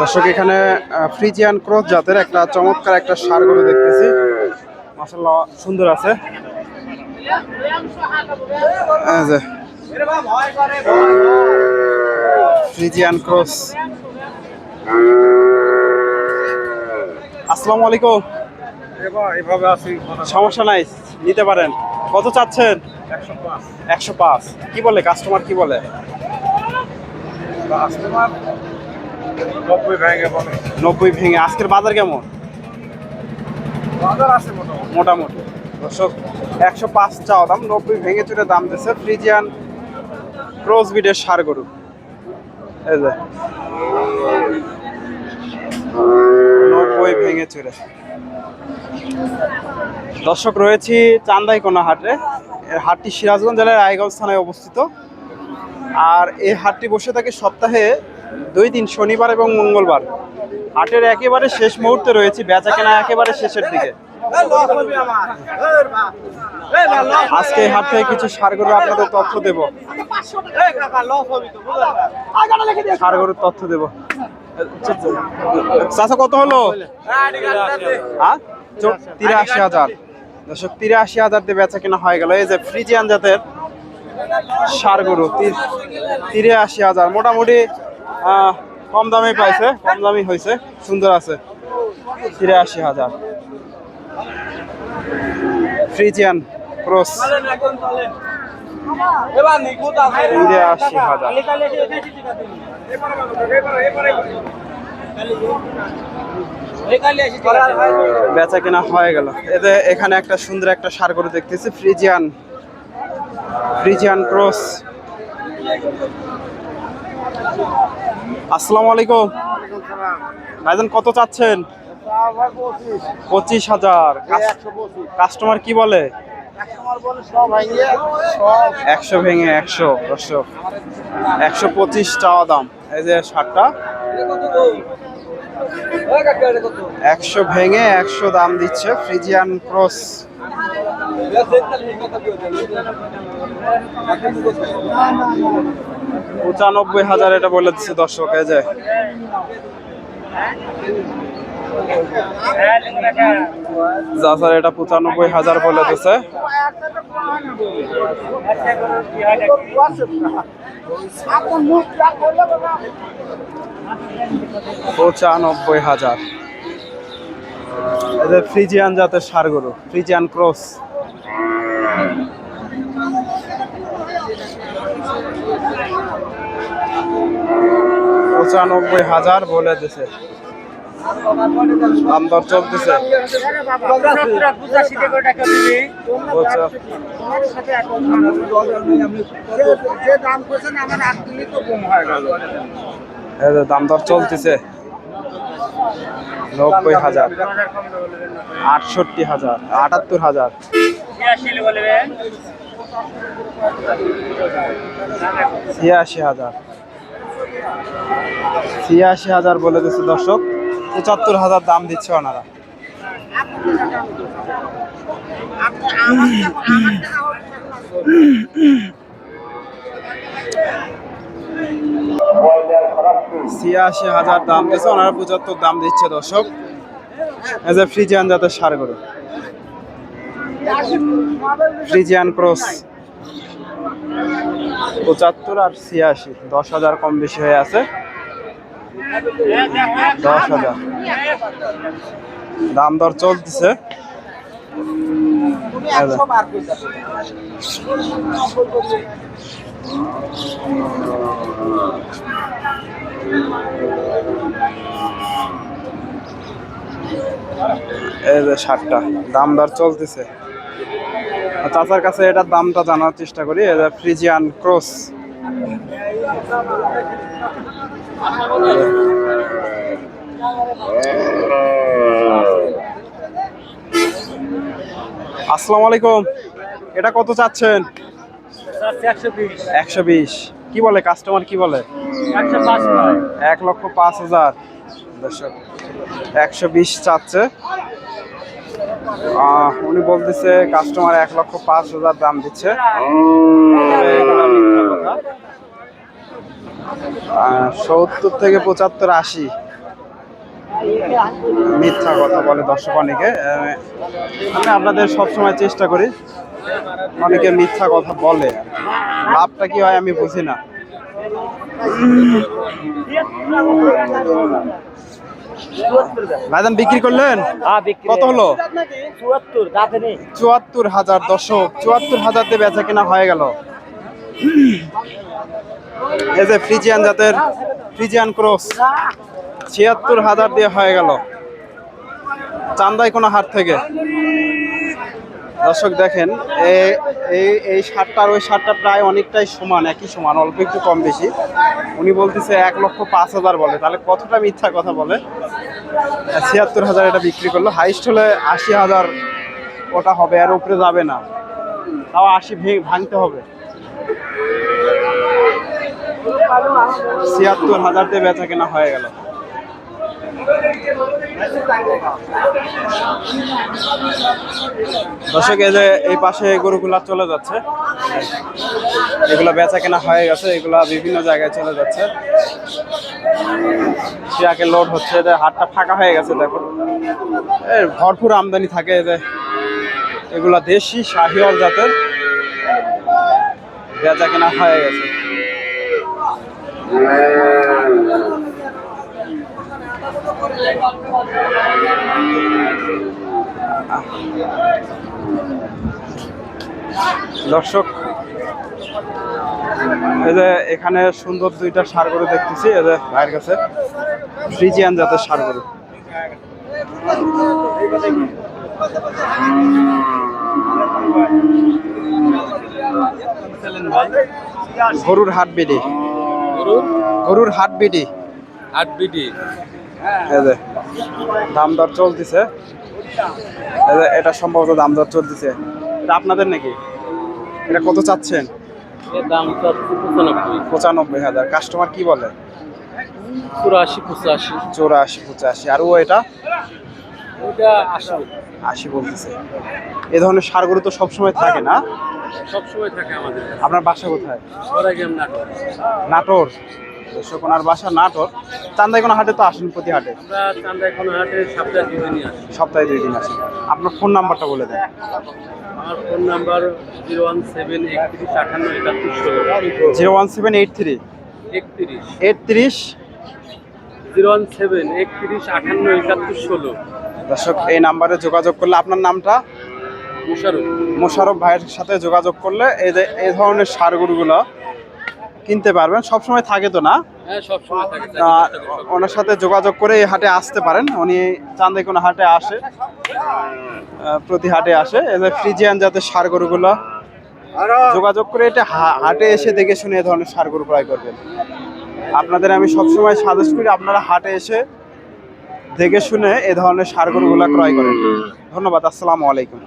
দর্শক, এখানে Friesian cross জাতের একটা চমৎকার একটা সার গরু দেখতেছি। মাসাল্লাহ সুন্দর আছে। Friesian cross. আসসালামু আলাইকুম। এভাবে আছি সমস্যা নাই, নিতে পারেন। কত চাচ্ছেন? একশো পাঁচ। কি বলে? কাস্টমার কি বলে? নব্বই ভেঙে আজকের বাজার কেমন? বাজার আছে মোটামুটি। মোটামুটি। দর্শক একশো পাঁচ চাওয়া দাম নব্বই ভেঙে চুরে দাম দিচ্ছে ফ্রিজিয়ান ক্রস বিডের সার গরু। এই যে। নব্বই ভেঙে চুরে। দর্শক রয়েছি চান্দাইকোনা হাটে। হাটটি সিরাজগঞ্জ জেলার রায়গঞ্জ থানায় অবস্থিত। আর এই হাটটি বসে থাকে সপ্তাহে দুই দিন শনিবার এবং মঙ্গলবার। হাটের একেবারে শেষ মুহূর্তে রয়েছে বেচা কেনা একেবারে শেষের দিকে। আজকে হাট থেকে কিছু সার গরু আপনাদের তথ্য দেব। সার গরুর তথ্য দেব। চাষা কত হলো? হ্যাঁ? তিরাশি হাজার। তিরাশি হাজার দিয়ে বেচা কেনা হয়ে গেল। এই যে ফ্রিজিয়ান জাতের সার গরু তিরাশি হাজার। মোটামুটি কম দামে পাইছে, কম দামি হয়েছে সুন্দর আছে। তিরাশি হাজার। Friesian cross. তিরাশি হাজার। বেচা কেনা হয়ে গেল। এতে এখানে একটা সুন্দর একটা সার গরু দেখতেছি, ফ্রিজিয়ান ফ্রিজিয়ান ক্রস আসসালামু আলাইকুম। ভাইজান, কত চাচ্ছেন? পঁচিশ হাজার। কাস্টমার কি বলে? একশো ভেঙে একশো, দর্শক। একশো পঁচিশ চাওয়া দাম। এই যে শার্টটা একশো ভেঙে একশো দাম দিচ্ছে ফ্রিজিয়ান ক্রস পঁচানব্বই হাজার এটা বলে দিচ্ছে দর্শক, এই যে। যাচার এটা পঁচানব্বই হাজার বলে দিচ্ছে। পঁচানব্বই হাজার। ফ্রিজিয়ান জাতের সার গরু ফ্রিজিয়ান ক্রস। পঁচানব্বই হাজার বলে দিছে। দাম দর চলতেছে দাম দর চলতেছে। নব্বই হাজার আটষট্টি হাজার আটাত্তর হাজার ছিয়াশি হাজার ছিয়াশি হাজার বলে দিচ্ছে দর্শক পঁচাত্তর হাজার দাম দিচ্ছে ওনারা ছিয়াশি হাজার দাম দিচ্ছে ওনারা পঁচাত্তর দাম দিচ্ছে দর্শক। এই যে ফ্রিজিয়ান জাতের সার গরু ফ্রিজিয়ান ক্রস পঁচাত্তর আর ছিয়াশি, দশ হাজার কম বেশি হয়ে আছে। দশ হাজার। দাম দর চলতেছে। এই যে। শার্টটা দাম দর চলতেছে চাচার কাছে এটার দামটা জানার চেষ্টা করি এটা ফ্রিজিয়ান ক্রস আসসালামু আলাইকুম, এটা কত চাচ্ছেন একশো বিশ। কি বলে কাস্টমার কি বলে? এক লক্ষ পাঁচ হাজার। দর্শক একশো বিশ চাচ্ছে। উনি বলতেছে কাস্টমার এক লক্ষ পাঁচ হাজার দাম দিচ্ছে। সত্তর থেকে পঁচাত্তর আশি। মিথ্যা কথা বলে দর্শক অনেকে। আমি আপনাদের সবসময় চেষ্টা করি। অনেকে মিথ্যা কথা বলে। লাভটা কি হয় আমি বুঝি না। ভাইজান বিক্রি করলেন? কত হলো? চুয়াত্তর হাজার দর্শক চুয়াত্তর হাজার দিয়ে বেচা কেনা হয়ে গেল। এই যে ফ্রিজিয়ান জাতের ফ্রিজিয়ান ক্রস ছিয়াত্তর হাজার দিয়ে হয়ে গেল। চান্দাই কোনো হাট থেকে। দর্শক দেখেন এই এই শার্টটা আর ওই শার্টটা প্রায় অনেকটাই সমান, একই সমান, অল্প একটু কম বেশি। উনি বলতেছে এক লক্ষ পাঁচ হাজার বলে। তাহলে কতটা মিথ্যা কথা বলে? ছিয়াত্তর হাজার এটা বিক্রি করল। হাইস্ট হলে আশি হাজার ওটা হবে, আর উপরে যাবে না। তাও আশি ভাঙতে হবে। ছিয়াত্তর হাজার দিয়ে বেচা কেনা হয়ে গেল। দর্শক, এই যে এই পাশে গরুগুলা চলে যাচ্ছে। এগুলা বেচা কেনা হয়ে গেছে, এগুলা বিভিন্ন জায়গায় চলে যাচ্ছে। ট্রাকে লোড হচ্ছে যে হাটটা ফাঁকা হয়ে গেছে দেখো ভরপুর আমদানি থাকে যে এগুলা দেশি শাহিওয়াল জাতের বেচা কেনা হয়ে গেছে। দর্শক এই যে এখানে সুন্দর দুইটা সার গরু দেখতেছি এই যে ভাইয়ের কাছে ফ্রিজিয়ান জাতের সার গরু গরুর হাট বিডি। গরুর? হাট বিডি। আট বিডি। দাম দর চলতেছে। এটা সম্ভবত দাম দর চলতেছে। এটা আপনাদের নাকি? এটা কত চাচ্ছেন? পঁচানব্বই। হাজার। কাস্টমার কি বলে? চুরাশি পঁচাশি। চৌরাশি পঁচাশি। আর ও এটা? আশি। বলতেছে। এ ধরনের সারগুলো তো সবসময় থাকে না। সবসময় থাকে আমাদের আপনার বাসা কোথায়? নাটোর? দর্শক বাসা নাটোর। চান্দাই কোনো হাটে তো আসেন প্রতি হাটে আমরা হাটে সপ্তাহে দুই দিনই আসি। সপ্তাহে দুই দিন আসেন। আপনার ফোন নাম্বারটা বলে দেন। আমার phone number zero one seven একত্রিশ একাত্তর ষোলো। Zero one seven eight three. একত্রিশ। এইট তিরিশ। জিরো ওয়ান সেভেন একত্রিশ আটান্ন একাত্তর ষোলো। দর্শক এই নাম্বারে যোগাযোগ করলে আপনার নামটা? মুশারফ মোশারফ ভাইয়ের সাথে যোগাযোগ করলে এই যে এই ধরনের সারগুলো কিনতে পারবেন। সবসময় থাকে তো না? হ্যাঁ ওনার সাথে যোগাযোগ করে এই হাটে আসতে পারেন। উনি চান্দে কোনো হাটে আসে প্রতি হাটে আসে। যে ফ্রিজিয়ান জাতের সার গরুগুলো যোগাযোগ করে এটা হাটে এসে দেখে শুনে এ ধরনের সার গরু ক্রয় করবেন। আপনাদের আমি সবসময় সাজেস্ট করি আপনারা হাটে এসে দেখে শুনে এ ধরনের সার গরুগুলো ক্রয় করেন। ধন্যবাদ আসসালামু আলাইকুম।